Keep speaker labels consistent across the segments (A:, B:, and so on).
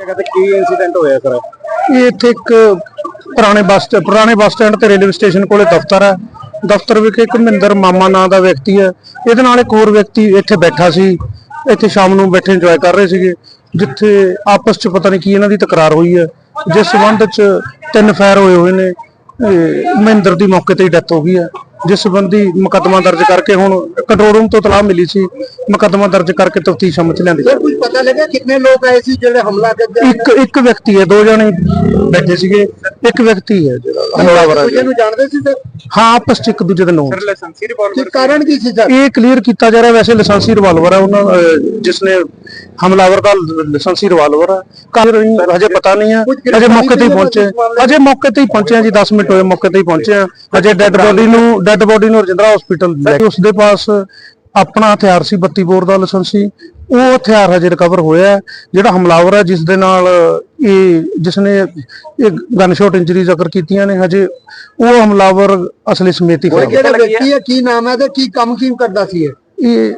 A: ਕਹਿੰਦੇ ਕੀ ਇਨਸੀਡੈਂਟ ਹੋਇਆ ਸਰ?
B: ਇਹ ਇੱਥੇ ਇੱਕ ਪੁਰਾਣੇ ਬੱਸ ਪੁਰਾਣੇ ਬੱਸ ਸਟੈਂਡ ਤੇ ਰੇਲਵੇ ਸਟੇਸ਼ਨ ਕੋਲੇ ਦਫ਼ਤਰ ਹੈ। ਦਫ਼ਤਰ ਵਿਖੇ ਇੱਕ ਮਹਿੰਦਰ ਮਾਮਾ ਨਾਂ ਦਾ ਵਿਅਕਤੀ ਹੈ। ਇਹਦੇ ਨਾਲ ਇੱਕ ਹੋਰ ਵਿਅਕਤੀ ਇੱਥੇ ਬੈਠਾ ਸੀ। ਇੱਥੇ ਸ਼ਾਮ ਨੂੰ ਬੈਠੇ ਇੰਜੋਏ ਕਰ ਰਹੇ ਸੀਗੇ, ਜਿੱਥੇ ਆਪਸ 'ਚ ਪਤਾ ਨਹੀਂ ਕੀ ਇਹਨਾਂ ਦੀ ਤਕਰਾਰ ਹੋਈ ਹੈ। ਜਿਸ ਸਬੰਧ 'ਚ ਤਿੰਨ ਫਾਇਰ ਹੋਏ ਹੋਏ ਨੇ। ਮਹਿੰਦਰ ਦੀ ਮੌਕੇ ਤੇ ਹੀ ਡੈਥ ਹੋ ਗਈ ਹੈ। ਜਿਸ ਸੰਬੰਧੀ ਮੁਕੱਦਮਾ ਦਰਜ ਕਰਕੇ ਹੁਣ ਕੰਟਰੋਲ ਰੂਮ ਤੋਂ ਤਲਾਹ ਮਿਲੀ ਸੀ ਮੁਕੱਦਮਾ ਦਰਜ ਕਰਕੇ ਤਫਤੀਸ਼ ਅਮਲ 'ਚ ਲਿਆਂਦੀ
A: ਸਰ ਕੁਝ ਪਤਾ ਲੱਗਾ ਕਿੰਨੇ ਲੋਕ ਆਏ ਸੀ ਜਿਹੜੇ ਹਮਲਾ ਕਰਦੇ
B: ਇੱਕ ਇੱਕ ਵਿਅਕਤੀ ਹੈ ਦੋ ਜਣੇ। ਬੈਠੇ ਸੀਗੇ। ਇੱਕ ਵਿਅਕਤੀ ਹੈ ਜਿਹੜਾ। ਹਮਲਾਵਰ ਹੈ
A: ਦੂਜੇ ਨੂੰ ਜਾਣਦੇ ਸੀ ਸਰ
B: ਹਾਂ ਆਪਸ ਚ ਇੱਕ ਦੂਜੇ ਦੇ ਨੋਨ।
A: ਲਾਇਸੈਂਸੀ ਰਿਵਾਲਵਰ ਕਾਰਨ ਕੀ ਸੀ ਸਰ?
B: ਇਹ ਕਲੀਅਰ ਕੀਤਾ ਜਾ ਰਿਹਾ ਵੈਸੇ ਲਾਇਸੈਂਸੀ ਰਿਵਾਲਵਰ ਹੈ। ਉਹਨਾਂ ਅਹ, ਜਿਸ ਨੇ ਹਮਲਾਵਰ ਦਾ ਲਾਇਸੈਂਸੀ ਰਿਵਾਲਵਰ ਹੈ। ਕਾਰਨ ਹਜੇ ਪਤਾ ਨਹੀਂ ਹੈ। ਅਜੇ ਮੌਕੇ ਤੇ ਹੀ ਪਹੁੰਚੇ। ਅਜੇ ਮੌਕੇ ਤੇ ਹੀ ਪਹੁੰਚੇ ਹਾਂ ਜੀ 10 ਮਿੰਟ ਹੋਏ ਮੌਕੇ ਤੇ ਹੀ ਪਹੁੰਚੇ ਹਾਂ। ਅਜੇ ਡੈੱਡ ਬੋਡੀ ਨੂੰ ਡੈੱਡ ਬੋਡੀ ਨੂੰ ਰਜਿੰਦਰਾ ਹਸਪੀਟਲ ਲੈ ਕੇ ਉਸ ਦੇ ਪਾਸ ਆਪਣਾ ਹਥਿਆਰ ਸੀ 32 ਬੋਰ ਦਾ ਲਾਇਸੈਂਸੀ ਉਹ ਹਥਿਆਰ ਹਜੇ ਰਿਕਵਰ ਹੋਇਆ ਹੈ। ਜਿਹੜਾ ਹਮਲਾਵਰ ਹੈ ਜਿਸ ਦੇ ਨਾਲ ਇਹ ਜਿਸ ਨੇ ਇਹ ਗਨ ਸ਼ਾਟ ਇੰਜਰੀ ਜ਼ਿਕਰ ਕੀਤੀਆਂ ਨੇ ਹਜੇ ਉਹ ਹਮਲਾਵਰ ਅਸਲੀ ਸਮੇਤ ਹੀ
A: ਉਹ
B: ਖੜਾ
A: ਕਿਹੜਾ ਵਿਅਕਤੀ ਹੈ? ਕੀ ਨਾਮ ਹੈ ਤੇ ਕੀ ਕੰਮ ਕੀ ਕਰਦਾ ਸੀ ਇਹ?
B: ਇਹ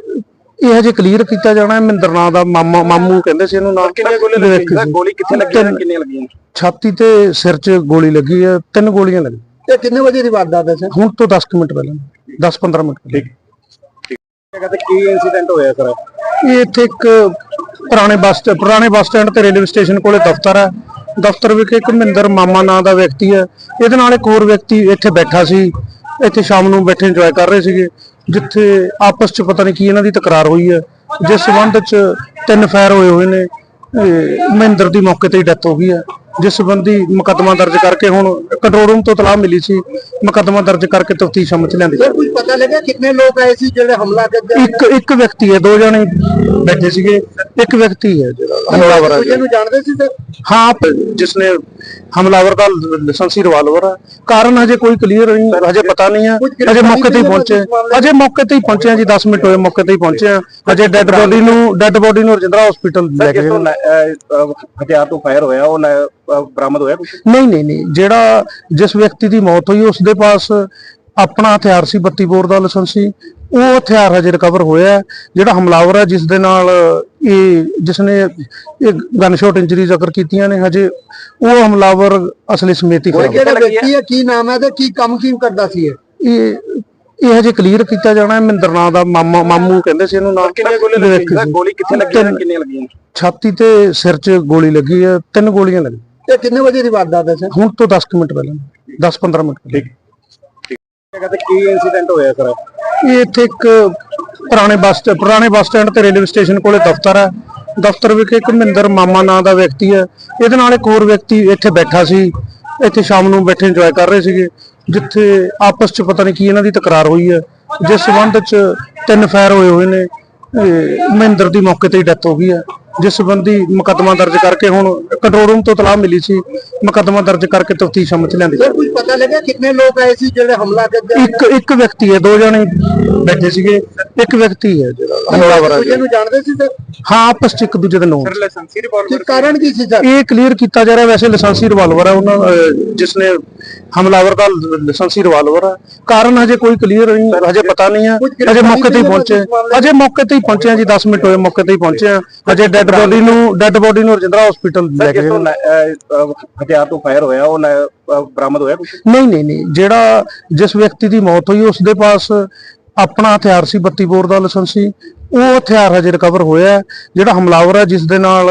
B: ਇਹ ਹਜੇ ਕਲੀਅਰ ਕੀਤਾ ਜਾਣਾ ਹੈ ਮਹਿੰਦਰ ਨਾਂ ਦਾ ਮਾਮਾ ਮਾਮੂ ਕਹਿੰਦੇ ਸੀ ਇਹਨੂੰ ਨਾਮ।
A: ਕਿੰਨੇ ਗੋਲੇ ਲੱਗੀ ਗੋਲੀ ਕਿੱਥੇ ਲੱਗੀ ਕਿੰਨੀਆਂ ਲੱਗੀਆਂ?
B: ਛਾਤੀ ਤੇ ਸਿਰ 'ਚ ਗੋਲੀ ਲੱਗੀ ਹੈ ਤਿੰਨ ਗੋਲੀਆਂ ਲੱਗੀਆਂ।
A: ਤੇ ਕਿੰਨੇ ਵਜੇ ਦੀ ਵਾਰਦਾਤ ਹੈ ਸਰ?
B: ਹੁਣ ਤੋਂ 10 ਕੁ ਮਿੰਟ ਪਹਿਲਾਂ 10-15 ਮਿੰਟ ਪਹਿਲਾਂ।
A: ਕਹਿੰਦੇ ਕੀ ਇਨਸੀਡੈਂਟ ਹੋਇਆ ਸਰ?
B: ਇਹ ਇੱਥੇ ਇੱਕ ਪੁਰਾਣੇ ਬੱਸ ਸਟੈ- ਪੁਰਾਣੇ ਬੱਸ ਸਟੈਂਡ ਤੇ ਰੇਲਵੇ ਸਟੇਸ਼ਨ ਕੋਲੇ ਦਫ਼ਤਰ ਹੈ। ਦਫ਼ਤਰ ਵਿਖੇ ਇੱਕ ਮਹਿੰਦਰ ਮਾਮਾ ਨਾਂ ਦਾ ਵਿਅਕਤੀ ਹੈ। ਇਹਦੇ ਨਾਲ ਇੱਕ ਹੋਰ ਵਿਅਕਤੀ ਇੱਥੇ ਬੈਠਾ ਸੀ। ਇੱਥੇ ਸ਼ਾਮ ਨੂੰ ਬੈਠੇ ਇੰਜੋਏ ਕਰ ਰਹੇ ਸੀਗੇ, ਜਿੱਥੇ ਆਪਸ 'ਚ ਪਤਾ ਨਹੀਂ ਕੀ ਇਹਨਾਂ ਦੀ ਤਕਰਾਰ ਹੋਈ ਹੈ। ਜਿਸ ਸਬੰਧ 'ਚ ਤਿੰਨ ਫਾਇਰ ਹੋਏ ਹੋਏ ਨੇ। ਮਹਿੰਦਰ ਦੀ ਮੌਕੇ ਤੇ ਹੀ ਡੈਥ ਹੋ ਗਈ ਹੈ। ਜਿਸ ਸੰਬੰਧੀ ਮੁਕੱਦਮਾ ਦਰਜ ਕਰਕੇ ਹੁਣ ਕੰਟਰੋਲ ਰੂਮ ਤੋਂ ਤਲਾਹ ਮਿਲੀ ਸੀ ਮੁਕੱਦਮਾ ਦਰਜ ਕਰਕੇ ਤਫਤੀਸ਼ ਅਮਲ 'ਚ ਲਿਆਂਦੀ
A: ਸਰ ਕੁਝ ਪਤਾ ਲੱਗਾ ਕਿੰਨੇ ਲੋਕ ਆਏ ਸੀ ਜਿਹੜੇ ਹਮਲਾ ਕਰਦੇ
B: ਇੱਕ ਇੱਕ ਵਿਅਕਤੀ ਹੈ ਦੋ ਜਣੇ ਬੈਠੇ ਸੀਗੇ ਇੱਕ ਵਿਅਕਤੀ ਹੈ ਜਿਹੜਾ ਹਮਲਾਵਰ ਹੈ।
A: ਦੂਜੇ ਨੂੰ ਜਾਣਦੇ ਸੀ ਸਰ?
B: ਹਾਂ ਜਿਸ ਨੇ ਹਮਲਾਵਰ ਦਾ ਲਾਇਸੈਂਸੀ ਰਿਵਾਲਵਰ ਹੈ। ਕਾਰਨ ਹਜੇ ਕੋਈ ਕਲੀਅਰ ਨਹੀਂ ਹਜੇ ਪਤਾ ਨਹੀਂ ਹੈ। ਹਜੇ ਮੌਕੇ ਤੇ ਹੀ ਪਹੁੰਚੇ। ਹਜੇ ਮੌਕੇ ਤੇ ਹੀ ਪਹੁੰਚੇ ਜੀ 10 ਮਿੰਟ ਹੋਏ ਮੌਕੇ ਤੇ ਹੀ ਪਹੁੰਚੇ ਹਜੇ ਡੈੱਡ ਬੋਡੀ ਨੂੰ ਡੈੱਡ ਬੋਡੀ ਨੂੰ ਰਜਿੰਦਰਾ ਹਸਪੀਟਲ ਲੈ ਕੇ।
A: ਹਥਿਆਰ ਤੋਂ ਫਾਇਰ ਹੋਇਆ ਉਹ ਬਰਾਮਦ ਹੋਇਆ ਕੁਝ
B: ਨਹੀਂ ਨਹੀਂ ਨਹੀਂ। ਜਿਹੜਾ ਜਿਸ ਵਿਅਕਤੀ ਦੀ ਮੌਤ ਹੋਈ ਉਸ ਦੇ ਪਾਸ ਆਪਣਾ ਹਥਿਆਰ ਸੀ 32 ਬੋਰ ਦਾ ਲਾਇਸੈਂਸੀ ਉਹ ਹਥਿਆਰ ਹਜੇ ਰਿਕਵਰ ਹੋਇਆ ਹੈ। ਜਿਹੜਾ ਹਮਲਾਵਰ ਹੈ ਜਿਸ ਦੇ ਨਾਲ ਇਹ ਜਿਸ ਨੇ ਇਹ ਗਨ ਸ਼ਾਟ ਇੰਜਰੀ ਜ਼ਿਕਰ ਕੀਤੀਆਂ ਨੇ ਹਜੇ ਉਹ ਹਮਲਾਵਰ ਅਸਲੀ ਸਮੇਤ ਹੀ
A: ਕਿਹੜਾ ਵਿਅਕਤੀ ਹੈ ਕੀ ਨਾਮ ਹੈ ਤੇ ਕੀ ਕੰਮ ਕੀ ਕਰਦਾ ਸੀ ਇਹ?
B: ਇਹ ਇਹ ਹਜੇ ਕਲੀਅਰ ਕੀਤਾ ਜਾਣਾ ਹੈ। ਮਹਿੰਦਰ ਨਾਂ ਦਾ ਮਾਮਾ ਮਾਮੂ ਕਹਿੰਦੇ ਸੀ ਇਹਨੂੰ ਨਾਮ।
A: ਕਿੰਨੇ ਗੋਲੇ ਲੱਗੀ ਗੋਲੀ ਕਿੱਥੇ ਲੱਗੀ ਕਿੰਨੀਆਂ ਲੱਗੀਆਂ?
B: ਛਾਤੀ ਤੇ ਸਿਰ 'ਚ ਗੋਲੀ ਲੱਗੀ ਹੈ। ਤਿੰਨ ਗੋਲੀਆਂ ਲੱਗੀਆਂ।
A: ਤੇ ਕਿੰਨੇ ਵਜੇ ਦੀ ਵਾਰਦਾਤ ਹੈ ਸਰ?
B: ਹੁਣ ਤੋਂ 10 ਕੁ ਮਿੰਟ ਪਹਿਲਾਂ 10-15 ਮਿੰਟ ਪਹਿਲਾਂ।
A: ਕਹਿੰਦੇ ਕੀ ਇਨਸੀਡੈਂਟ ਹੋਇਆ ਸਰ?
B: ਇਹ ਇੱਥੇ ਇੱਕ ਪੁਰਾਣੇ ਬੱਸ ਸਟੈ- ਪੁਰਾਣੇ ਬੱਸ ਸਟੈਂਡ ਤੇ ਰੇਲਵੇ ਸਟੇਸ਼ਨ ਕੋਲੇ ਦਫ਼ਤਰ ਹੈ। ਦਫ਼ਤਰ ਵਿਖੇ ਇੱਕ ਮਹਿੰਦਰ ਮਾਮਾ ਨਾਂ ਦਾ ਵਿਅਕਤੀ ਹੈ। ਇਹਦੇ ਨਾਲ ਇੱਕ ਹੋਰ ਵਿਅਕਤੀ ਇੱਥੇ ਬੈਠਾ ਸੀ। ਇੱਥੇ ਸ਼ਾਮ ਨੂੰ ਬੈਠੇ ਇੰਜੋਏ ਕਰ ਰਹੇ ਸੀਗੇ ਜਿੱਥੇ ਆਪਸ 'ਚ ਪਤਾ ਨਹੀਂ ਕੀ ਇਹਨਾਂ ਦੀ ਤਕਰਾਰ ਹੋਈ ਹੈ। ਜਿਸ ਸਬੰਧ 'ਚ ਤਿੰਨ ਫਾਇਰ ਹੋਏ ਹੋਏ ਨੇ। ਇਹ ਮਹਿੰਦਰ ਦੀ ਮੌਕੇ ਤੇ ਹੀ ਡੈਥ ਹੋ ਗਈ ਹੈ। ਜਿਸ ਸੰਬੰਧੀ ਮੁਕੱਦਮਾ ਦਰਜ ਕਰਕੇ ਹੁਣ ਕੰਟਰੋਲ ਰੂਮ ਤੋਂ ਤਲਾਹ ਮਿਲੀ ਸੀ ਮੁਕੱਦਮਾ ਦਰਜ ਕਰਕੇ ਤਫਤੀਸ਼ ਅਮਲ 'ਚ ਲਿਆਂਦੀ
A: ਸਰ ਕੁਝ ਪਤਾ ਲੱਗਾ ਕਿੰਨੇ ਲੋਕ ਆਏ ਸੀ ਜਿਹੜੇ ਹਮਲਾ ਕਰਦੇ
B: ਇੱਕ ਇੱਕ ਵਿਅਕਤੀ ਹੈ ਦੋ ਜਣੇ ਬੈਠੇ ਸੀਗੇ ਇੱਕ ਵਿਅਕਤੀ ਹੈ ਜਿਹੜਾ। ਹਮਲਾਵਰ ਹੈ
A: ਦੂਜੇ ਨੂੰ ਜਾਣਦੇ ਸੀ ਸਰ?
B: ਹਾਂ ਆਪਸ ਚ ਇੱਕ ਦੂਜੇ ਦੇ ਨੋਨ
A: ਲਾਇਸੈਂਸੀ ਰਿਵਾਲਵਰ ਕਾਰਨ ਕੀ ਸੀ ਸਰ?
B: ਇਹ ਕਲੀਅਰ ਕੀਤਾ ਜਾ ਰਿਹਾ ਵੈਸੇ ਲਾਇਸੈਂਸੀ ਰਿਵਾਲਵਰ ਹੈ ਉਹਨਾਂ ਜਿਸ ਨੇ ਹਮਲਾਵਰ ਦਾ ਲਾਇਸੈਂਸੀ ਰਿਵਾਲਵਰ ਹੈ। ਕਾਰਨ ਹਜੇ ਕੋਈ ਕਲੀਅਰ ਨਹੀਂ ਹਜੇ ਪਤਾ ਨਹੀਂ ਹੈ। ਹਜੇ ਮੌਕੇ ਤੇ ਹੀ ਪਹੁੰਚੇ। ਹਜੇ ਮੌਕੇ ਤੇ ਹੀ ਪਹੁੰਚੇ ਜੀ 10 ਮਿੰਟ ਹੋਏ ਮੌਕੇ ਤੇ ਹੀ ਪਹੁੰਚੇ ਹਜੇ ਡੈੱਡ ਬੋਡੀ ਨੂੰ ਡੈੱਡ ਬੋਡੀ ਨੂੰ ਰਜਿੰਦਰਾ ਹਸਪੀਟਲ ਲੈ ਕੇ ਗਏ।
A: ਹਥਿਆਰ ਤੋਂ ਫਾਇਰ ਹੋਇਆ ਉਹ ਬਰਾਮਦ ਹੋਇਆ ਕੁਝ
B: ਨਹੀਂ ਨਹੀਂ ਨਹੀਂ ਜਿਹੜਾ ਜਿਸ ਵਿਅਕਤੀ ਦੀ ਮੌਤ ਹੋਈ ਉਸ ਦੇ ਪਾਸ ਆਪਣਾ ਹਥਿਆਰ ਸੀ 32 ਬੋਰ ਦਾ ਲਾਇਸੈਂਸੀ ਉਹ ਹਥਿਆਰ ਹਜੇ ਰਿਕਵਰ ਹੋਇਆ ਹੈ। ਜਿਹੜਾ ਹਮਲਾਵਰ ਹੈ ਜਿਸ ਦੇ ਨਾਲ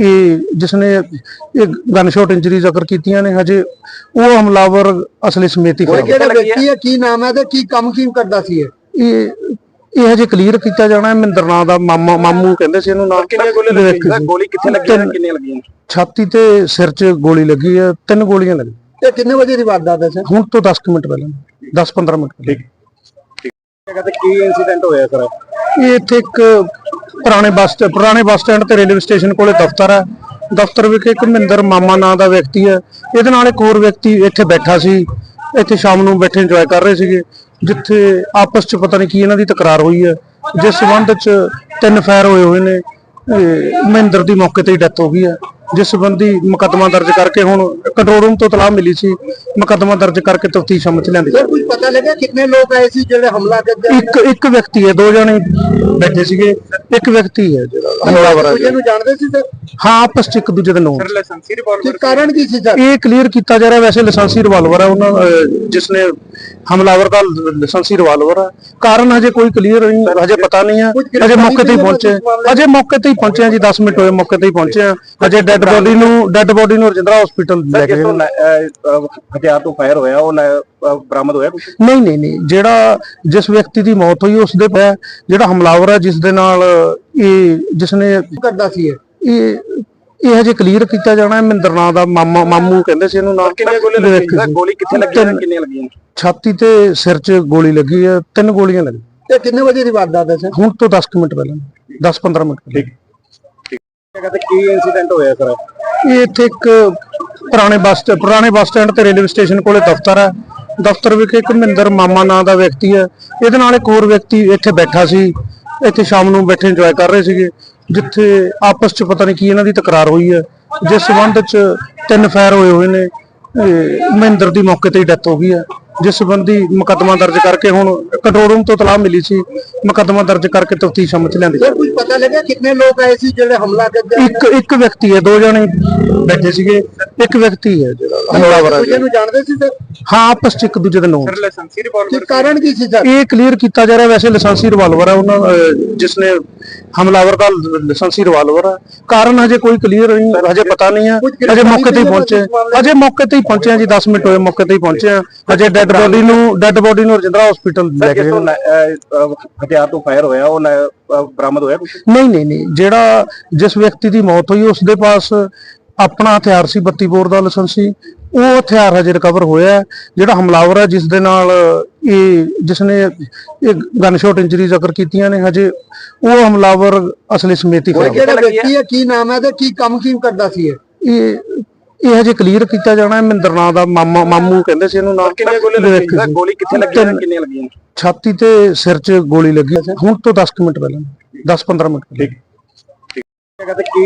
B: ਇਹ ਜਿਸ ਨੇ ਇਹ ਗਨ ਸ਼ਾਟ ਇੰਜਰੀ ਜ਼ਿਕਰ ਕੀਤੀਆਂ ਨੇ ਹਜੇ ਉਹ ਹਮਲਾਵਰ ਅਸਲੀ ਸਮੇਤ ਹੀ
A: ਕਿਹੜਾ ਵਿਅਕਤੀ ਹੈ? ਕੀ ਨਾਮ ਹੈ ਤੇ ਕੀ ਕੰਮ ਕੀ ਕਰਦਾ ਸੀ ਇਹ?
B: ਇਹ ਇਹ ਹਜੇ ਕਲੀਅਰ ਕੀਤਾ ਜਾਣਾ ਹੈ ਮਹਿੰਦਰ ਨਾਂ ਦਾ ਮਾਮਾ ਮਾਮੂ ਕਹਿੰਦੇ ਸੀ ਇਹਨੂੰ ਨਾਮ
A: ਕਿੰਨੇ ਗੋਲੇ ਲੱਗੀ ਸਰ ਗੋਲੀ ਕਿੱਥੇ ਲੱਗੀ?
B: ਤਿੰਨ-
A: ਕਿੰਨੀਆਂ ਲੱਗੀਆਂ?
B: ਛਾਤੀ ਤੇ ਸਿਰ 'ਚ ਗੋਲੀ ਲੱਗੀ ਹੈ ਤਿੰਨ ਗੋਲੀਆਂ ਲੱਗੀਆਂ।
A: ਤੇ ਕਿੰਨੇ ਵਜੇ ਦੀ ਵਾਰਦਾਤ ਹੈ ਸਰ?
B: ਹੁਣ ਤੋਂ 10 ਕੁ ਮਿੰਟ ਪਹਿਲਾਂ 10-15 ਮਿੰਟ ਪਹਿਲਾਂ।
A: ਕਹਿੰਦੇ ਕੀ ਇਨਸੀਡੈਂਟ ਹੋਇਆ ਸਰ?
B: ਇਹ ਇੱਥੇ ਇੱਕ ਪੁਰਾਣੇ ਬੱਸ ਸਟੈ- ਪੁਰਾਣੇ ਬੱਸ ਸਟੈਂਡ ਤੇ ਰੇਲਵੇ ਸਟੇਸ਼ਨ ਕੋਲੇ ਦਫ਼ਤਰ ਹੈ। ਦਫ਼ਤਰ ਵਿਖੇ ਇੱਕ ਮਹਿੰਦਰ ਮਾਮਾ ਨਾਂ ਦਾ ਵਿਅਕਤੀ ਹੈ। ਇਹਦੇ ਨਾਲ ਇੱਕ ਹੋਰ ਵਿਅਕਤੀ ਇੱਥੇ ਬੈਠਾ ਸੀ। ਇੱਥੇ ਸ਼ਾਮ ਨੂੰ ਬੈਠੇ ਇੰਜੋਏ ਕਰ ਰਹੇ ਸੀਗੇ। ਜਿੱਥੇ ਆਪਸ 'ਚ ਪਤਾ ਨਹੀਂ ਕੀ ਇਹਨਾਂ ਦੀ ਤਕਰਾਰ ਹੋਈ ਹੈ ਜਿਸ ਸਬੰਧ 'ਚ ਤਿੰਨ ਫਾਇਰ ਹੋਏ ਹੋਏ ਨੇ ਇਹ ਮਹਿੰਦਰ ਦੀ ਮੌਕੇ ਤੇ ਹੀ ਡੈਥ ਹੋ ਗਈ ਹੈ। ਜਿਸ ਸੰਬੰਧੀ ਮੁਕੱਦਮਾ ਦਰਜ ਕਰਕੇ ਹੁਣ ਕੰਟਰੋਲ ਰੂਮ ਤੋਂ ਤਲਾਹ ਮਿਲੀ ਸੀ ਮੁਕੱਦਮਾ ਦਰਜ ਕਰਕੇ ਤਫਤੀਸ਼ ਅਮਲ ਚ ਲਿਆਂਦੀ
C: ਸਰ ਕੁਝ ਪਤਾ ਲੱਗਾ ਕਿੰਨੇ ਲੋਕ ਆਏ ਸੀ ਜਿਹੜੇ ਹਮਲਾ ਕਰਦੇ
B: ਇੱਕ ਇੱਕ ਵਿਅਕਤੀ ਹੈ ਦੋ ਜਣੇ ਬੈਠੇ ਸੀਗੇ ਇੱਕ ਵਿਅਕਤੀ ਹੈ ਜਿਹੜਾ। ਹਮਲਾਵਰ ਹੈ
C: ਦੂਜੇ ਨੂੰ ਜਾਣਦੇ ਸੀ ਸਰ?
B: ਹਾਂ ਆਪਸ ਚ ਇੱਕ ਦੂਜੇ ਦੇ ਨੋਨ
A: ਲਾਇਸੈਂਸੀ
C: ਕੀ ਕਾਰਨ ਕੀ ਸੀ ਸਰ?
B: ਇਹ ਕਲੀਅਰ ਕੀਤਾ ਜਾ ਰਿਹਾ ਵੈਸੇ ਲਾਇਸੈਂਸੀ ਰਿਵਾਲਵਰ ਹੈ ਉਹਨਾਂ ਜਿਸ ਨੇ ਹਮਲਾਵਰ ਦਾ ਲਾਇਸੈਂਸੀ ਰਿਵਾਲਵਰ ਹੈ। ਕਾਰਨ ਹਜੇ ਕੋਈ ਕਲੀਅਰ ਨਹੀਂ ਹਜੇ ਪਤਾ ਨਹੀਂ ਹੈ। ਹਜੇ ਮੌਕੇ ਤੇ ਹੀ ਪਹੁੰਚੇ। ਹਜੇ ਮੌਕੇ ਤੇ ਹੀ ਪਹੁੰਚੇ ਜੀ 10 ਮਿੰਟ ਹੋਏ ਮੌਕੇ ਤੇ ਹੀ ਪਹੁੰਚੇ ਹਜੇ ਡੈੱਡ ਬੋਡੀ ਨੂੰ ਡੈੱਡ ਬੋਡੀ ਨੂੰ ਰਜਿੰਦਰਾ ਹਸਪੀਟਲ ਲੈ ਕੇ
A: ਹਥਿਆਰ ਤੋਂ ਫਾਇਰ ਹੋਇਆ ਉਹ ਬਰਾਮਦ ਹੋਇਆ ਕੁਝ
B: ਨਹੀਂ ਨਹੀਂ ਨਹੀਂ। ਜਿਹੜਾ ਜਿਸ ਵਿਅਕਤੀ ਦੀ ਮੌਤ ਹੋਈ ਉਸ ਦੇ ਪਿਆ ਜਿਹੜਾ ਹਮਲਾਵਰ ਹੈ ਜਿਸ ਦੇ ਨਾਲ ਇਹ ਜਿਸ ਨੇ
C: ਕਰਦਾ ਸੀ ਇਹ
B: ਇਹ ਹਜੇ ਕਲੀਅਰ ਕੀਤਾ ਜਾਣਾ ਹੈ। ਮਹਿੰਦਰ ਨਾਂ ਦਾ ਮਾਮਾ ਮਾਮੂ ਕਹਿੰਦੇ ਸੀ ਇਹਨੂੰ ਨਾਂ
A: ਕਿੰਨੇ ਗੋਲੇ ਲੱਗੀ। ਗੋਲੀ ਕਿੱਥੇ ਲੱਗੀ ਕਿੰਨੀਆਂ ਲੱਗੀਆਂ?
B: ਛਾਤੀ ਤੇ ਸਿਰ 'ਚ ਗੋਲੀ ਲੱਗੀ ਹੈ। ਤਿੰਨ ਗੋਲੀਆਂ ਲੱਗੀਆਂ।
C: ਤੇ ਕਿੰਨੇ ਵਜੇ ਦੀ ਵਾਰਦਾਤ ਹੈ ਸਰ?
B: ਹੁਣ ਤੋਂ 10 ਕੁ ਮਿੰਟ ਪਹਿਲਾਂ। 10-15 ਮਿੰਟ ਪਹਿਲਾਂ।
A: ਕਹਿੰਦੇ ਕੀ ਇਨਸੀਡੈਂਟ ਹੋਇਆ ਸਰ?
B: ਇਹ ਇੱਥੇ ਇੱਕ ਪੁਰਾਣੇ ਬੱਸ ਸਟੈਂਡ ਪੁਰਾਣੇ ਬੱਸ ਸਟੈਂਡ ਤੇ ਰੇਲਵੇ ਸਟੇਸ਼ਨ ਕੋਲੇ ਦਫ਼ਤਰ ਹੈ। ਦਫ਼ਤਰ ਵਿਖੇ ਇੱਕ ਮਹਿੰਦਰ ਮਾਮਾ ਨਾਂ ਦਾ ਵਿਅਕਤੀ ਹੈ। ਇਹਦੇ ਨਾਲ ਇੱਕ ਹੋਰ ਵਿਅਕਤੀ ਇੱਥੇ ਬੈਠਾ ਸੀ। ਇੱਥੇ ਸ਼ਾਮ ਨੂੰ ਬੈਠੇ ਇੰਜੋਏ ਕਰ ਰਹੇ ਸੀਗੇ। ਜਿੱਥੇ ਆਪਸ 'ਚ ਪਤਾ ਨਹੀਂ ਕੀ ਇਹਨਾਂ ਦੀ ਤਕਰਾਰ ਹੋਈ ਹੈ, ਜਿਸ ਸਬੰਧ 'ਚ ਤਿੰਨ ਫਾਇਰ ਹੋਏ ਹੋਏ ਨੇ ਮਹਿੰਦਰ ਦੀ ਮੌਕੇ ਤੇ ਹੀ ਡੈਥ ਹੋ ਗਈ ਹੈ। ਜਿਸ ਸੰਬੰਧੀ ਮੁਕੱਦਮਾ ਦਰਜ ਕਰਕੇ ਹੁਣ ਕੰਟਰੋਲ ਰੂਮ ਤੋਂ ਤਲਾਹ ਮਿਲੀ ਸੀ ਮੁਕੱਦਮਾ ਦਰਜ ਕਰਕੇ ਤਫਤੀਸ਼ ਅਮਲ ਚ ਲਿਆਂਦੀ
C: ਸਰ ਕੁਝ ਪਤਾ ਲੱਗਾ ਕਿੰਨੇ ਲੋਕ ਆਏ ਸੀ ਜਿਹੜੇ ਹਮਲਾ ਕਰਦੇ
B: ਇੱਕ ਇੱਕ ਵਿਅਕਤੀ ਹੈ ਦੋ ਜਣੇ ਬੈਠੇ ਸੀਗੇ ਇੱਕ ਵਿਅਕਤੀ ਹੈ ਜਿਹੜਾ। ਹਮਲਾਵਰ ਹੈ
C: ਨੂੰ ਜਾਣਦੇ ਸੀ ਸਰ?
B: ਹਾਂ ਆਪਸ ਚ ਇੱਕ ਦੂਜੇ ਦੇ
A: ਲਾਇਸੈਂਸੀ
C: ਕੀ ਕਾਰਨ ਕੀ ਸੀ ਸਰ?
B: ਇਹ ਕਲੀਅਰ ਕੀਤਾ ਜਾ ਰਿਹਾ ਵੈਸੇ ਲਾਇਸੈਂਸੀ ਰਿਵਾਲਵਰ ਹੈ ਉਹਨਾਂ ਜਿਸ ਨੇ ਹਮਲਾਵਰ ਦਾ ਲਾਇਸੈਂਸੀ ਰਿਵਾਲਵਰ ਹੈ ਕਾਰਨ ਹਜੇ ਕੋਈ ਕਲੀਅਰ ਨਹੀਂ ਹਜੇ ਪਤਾ ਨਹੀਂ ਹੈ ਹਜੇ ਮੌਕੇ ਤੇ ਹੀ ਪਹੁੰਚੇ। ਹਜੇ ਮੌਕੇ ਤੇ ਹੀ ਪਹੁੰਚੇ ਜੀ 10 ਮਿੰਟ ਹੋਏ ਮੌਕੇ ਤੇ ਹੀ ਪਹੁੰਚੇ ਹਜੇ ਡੈੱਡ ਬੋਡੀ ਨੂੰ ਡੈੱਡ ਬੋਡੀ ਨੂੰ ਰਜਿੰਦਰਾ ਹਸਪੀਟਲ ਲੈ ਕੇ
A: ਅਹ, ਹਥਿਆਰ ਤੋਂ ਫਾਇਰ ਹੋਇਆ ਉਹ ਅਹ, ਬਰਾਮਦ ਹੋਇਆ ਕੁਝ
B: ਨਹੀਂ ਨਹੀਂ ਨਹੀਂ ਜਿਹੜਾ ਜਿਸ ਵਿਅਕਤੀ ਦੀ ਮੌਤ ਹੋਈ ਉਸ ਦੇ ਪਾਸ ਆਪਣਾ ਹਥਿਆਰ ਸੀ 32 ਬੋਰ ਦਾ ਲਾਇਸੈਂਸ ਸੀ। ਉਹ ਹਥਿਆਰ ਹਜੇ ਰਿਕਵਰ ਹੋਇਆ ਹੈ। ਜਿਹੜਾ ਹਮਲਾਵਰ ਹੈ ਜਿਸ ਦੇ ਨਾਲ ਇਹ ਜਿਸ ਨੇ ਇਹ ਗਨ ਸ਼ਾਟ ਇੰਜਰੀਜ਼ ਅਕਰ ਕੀਤੀਆਂ ਨੇ ਹਜੇ ਉਹ ਹਮਲਾਵਰ ਅਸਲੀ ਸਮੇਤ ਹੀ ਫੜਿਆ
C: ਜਿਹੜਾ ਵਿਅਕਤੀ ਹੈ? ਕੀ ਨਾਮ ਹੈ ਤੇ ਕੀ ਕੰਮ ਕੀ ਕਰਦਾ ਸੀ ਇਹ?
B: ਇਹ ਇਹ ਹਜੇ ਕਲੀਅਰ ਕੀਤਾ ਜਾਣਾ ਹੈ। ਮਹਿੰਦਰ ਨਾਂ ਦਾ ਮਾਮਾ ਮਾਮੂ ਕਹਿੰਦੇ ਸੀ ਇਹਨੂੰ ਨਾਂ
A: ਕਿੰਨੇ ਗੋਲੇ
B: ਵਿਵੇਕ
A: ਲੱਗੀ
B: ਜੀ।
A: ਗੋਲੀ ਕਿੱਥੇ ਲੱਗੀ? ਕਿੰਨੀਆਂ ਲੱਗੀਆਂ?
B: ਛਾਤੀ ਤੇ ਸਿਰ 'ਚ ਗੋਲੀ ਲੱਗੀ। ਹੁਣ ਤੋਂ 10 ਕੁ ਮਿੰਟ ਪਹਿਲਾਂ। 10-15 ਮਿੰਟ ਪਹਿਲਾਂ।
A: ਕਹਿੰਦੇ ਕੀ